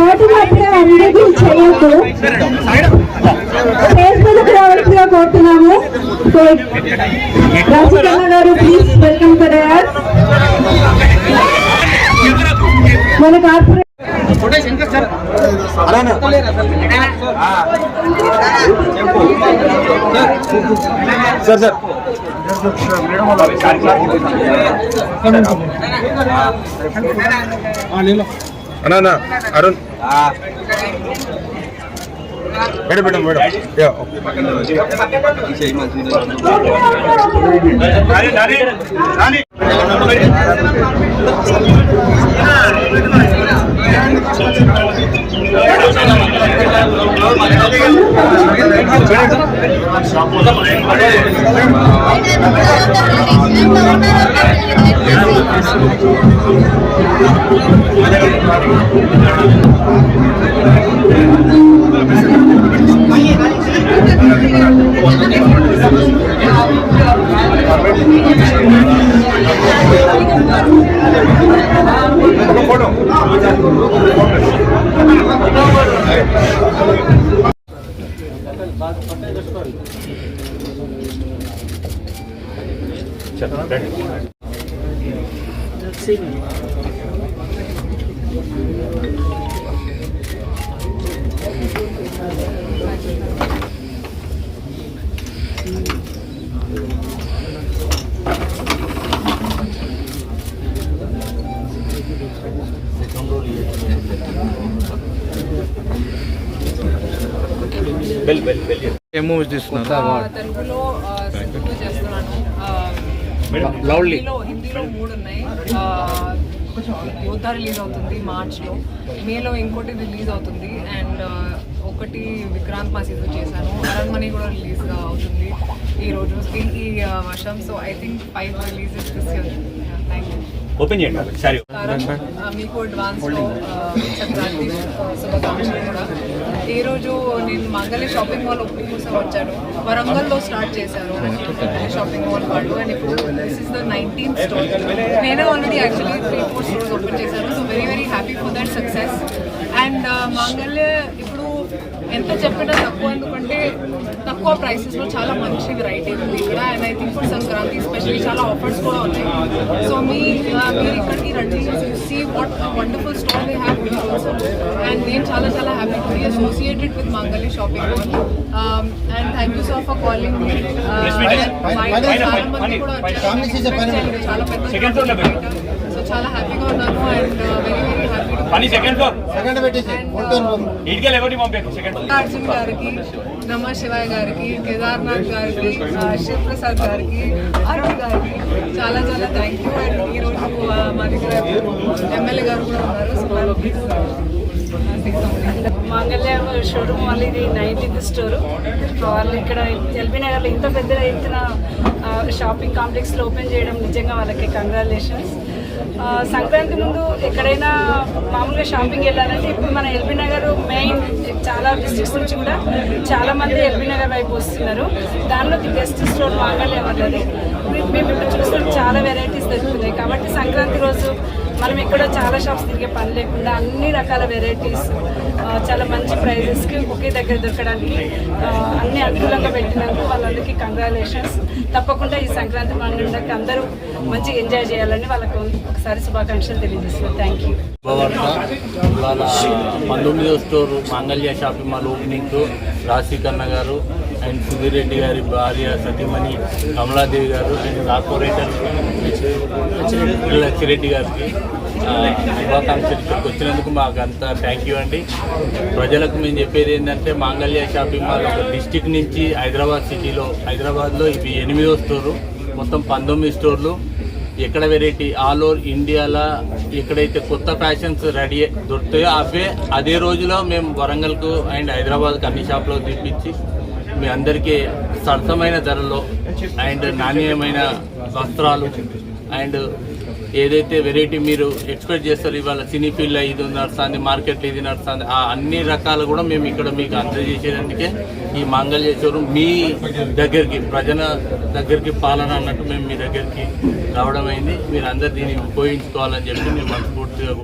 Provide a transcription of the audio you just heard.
కోటినప్పుడే అందరికీ చేయొద్దు స్టేజ్ మీదకి రావాల్సిందిగా కోరుతున్నాము. So Rajakanna garu please welcome for మన కార్పొరేట్ సార్ సార్. అన్నా అన్నా, Arun. Madam madam madam. Yeah, okay. ఒక ఫోటో ఏం మూవీస్ తీస్తున్నారు ఆ, తెలుగులో ఆ, సింగిల్గా చేస్తున్నాను ఆ, లౌడ్లీ హిందీలో హిందీలో మూడు ఉన్నాయి. యోధ రిలీజ్ అవుతుంది మార్చ్లో. మేలో ఇంకోటి రిలీజ్ అవుతుంది. అండ్ ఒకటి విక్రాంత్ మాసీతో చేశాను. అరణ్మణి కూడా రిలీజ్ అవుతుంది ఈ రోజు. ఈ వర్షం. So I think five releases this year thank you open చేయండి సారీ మీకు అడ్వాన్స్ శుభాకాంక్షలు కూడా. ఈ రోజు నేను మంగళ షాపింగ్ మాల్ ఓపెనింగ్ కోసం వచ్చాను. వరంగల్లో స్టార్ట్ చేశారు. షాపింగ్ మాల్ వాళ్ళు. అండ్ ఇప్పుడు this is the nineteen store నేను already actually three four stores open చేశాను. So very very happy for that success and Mangala ఇప్పుడు ఎంత చెప్పినా తక్కువ ఎందుకంటే తక్కువ ప్రైసెస్లో చాలా మంచి వెరైటీ ఉంది ఇక్కడ and I think for Sankranti specially చాలా ఆఫర్స్ కూడా ఉన్నాయి సో మీ ఆ, మీరు ఇక్కడికి రండి see what wonderful store they have also and నేను చాలా చాలా happy to be associated with Mangali shopping and thank you so for calling మీ చాలా మంది కూడా వచ్చారు చాలా పెద్ద సో చాలా హ్యాపీగా ఉన్నాను అండ్ వెరీ వెరీ హ్యాపీ పని సెకండ్ ఫ్లోర్ అండ్ ఇటుకెళ్ళి ఎవరి పంపారు సెకండ్ ఫ్లోర్ అర్జున్ గారికి నమ శివాయ్ గారికి కేదార్నాథ్ గారికి ఆ, శివప్రసాద్ గారికి అరుణ్ గారికి చాలా చాలా థ్యాంక్ యూ అండ్ ఈరోజు మా దగ్గర ఎమ్మెల్యే గారు కూడా ఉన్నారు. సో షోరూమ్ వాళ్ళు ఇది నైన్టీన్త్ స్టోర్. వాళ్ళు ఇక్కడ ఎల్బీ నగర్లో ఇంత పెద్ద ఎత్తున షాపింగ్ కాంప్లెక్స్లో ఓపెన్ చేయడం నిజంగా వాళ్ళకి కంగ్రాచులేషన్స్ సంక్రాంతి ముందు ఎక్కడైనా మామూలుగా షాపింగ్ వెళ్ళాలంటే ఇప్పుడు మన ఎల్బీ నగర్ మెయిన్ చాలా డిస్ట్రిక్ట్స్ నుంచి కూడా చాలా మంది ఎల్బీ నగర్ వైపు వస్తున్నారు. దానిలో ది బెస్ట్ స్టోర్ మాంగళ్య వాళ్ళది మేము ఇప్పుడు చూస్తున్నాం చాలా వెరైటీస్ దొరుకుతున్నాయి. కాబట్టి సంక్రాంతి రోజు మనం ఇక్కడ చాలా షాప్స్ తిరిగే పని లేకుండా అన్ని రకాల వెరైటీస్ చాలా మంచి ప్రైజెస్కి ఒకే దగ్గర దొరకడానికి అన్ని అనుకూలంగా పెట్టినందుకు వాళ్ళందరికీ కంగ్రాచులేషన్స్ తప్పకుండా ఈ సంక్రాంతి పండుగకి అందరూ మంచిగా ఎంజాయ్ చేయాలని వాళ్ళకు ఒకసారి శుభాకాంక్షలు తెలియజేస్తున్నాను. థ్యాంక్ యూ పంతొమ్మిదో store Mangalya shopping mall opening Raashi Khanna garu and Sudheer Reddy గారి భార్య సతీమణి కమలాదేవి గారు అండ్ కార్పొరేటర్ లక్ష్మిరెడ్డి గారికి శుభాకాంక్షలు వచ్చినందుకు మాకు అంతా థ్యాంక్ యూ అండి. ప్రజలకు మేము చెప్పేది ఏంటంటే మాంగళ్య షాపింగ్ మాల్ ఒక డిస్టిక్ నుంచి హైదరాబాద్ సిటీలో హైదరాబాద్లో ఇవి ఎనిమిదో స్టోరు మొత్తం పంతొమ్మిది స్టోర్లు ఎక్కడ వెరైటీ ఆల్ ఓవర్ ఇండియాలో ఎక్కడైతే కొత్త ఫ్యాషన్స్ రెడీ దొరుకుతాయో అవే. అదే రోజులో మేము వరంగల్కు అండ్ హైదరాబాద్కు అన్ని షాప్లో తెప్పించి మీ అందరికీ సరసమైన ధరలో అండ్ నాణ్యమైన వస్త్రాలు అండ్ ఏదైతే వెరైటీ మీరు ఎక్స్పెక్ట్ చేస్తారు ఇవాళ సినీ ఫీల్డ్లో ఇది నడుస్తుంది మార్కెట్లో ఇది నడుస్తుంది ఆ అన్ని రకాలు కూడా మేము ఇక్కడ మీకు అందజేసేదానికే ఈ మాంగళ్య షోరూమ్ మీ దగ్గరికి ప్రజల దగ్గరికి పాలన అన్నట్టు మేము మీ దగ్గరికి రావడం అయింది. మీరు అందరు దీన్ని ఉపయోగించుకోవాలని చెప్పి మేము మనస్ఫూర్తిగా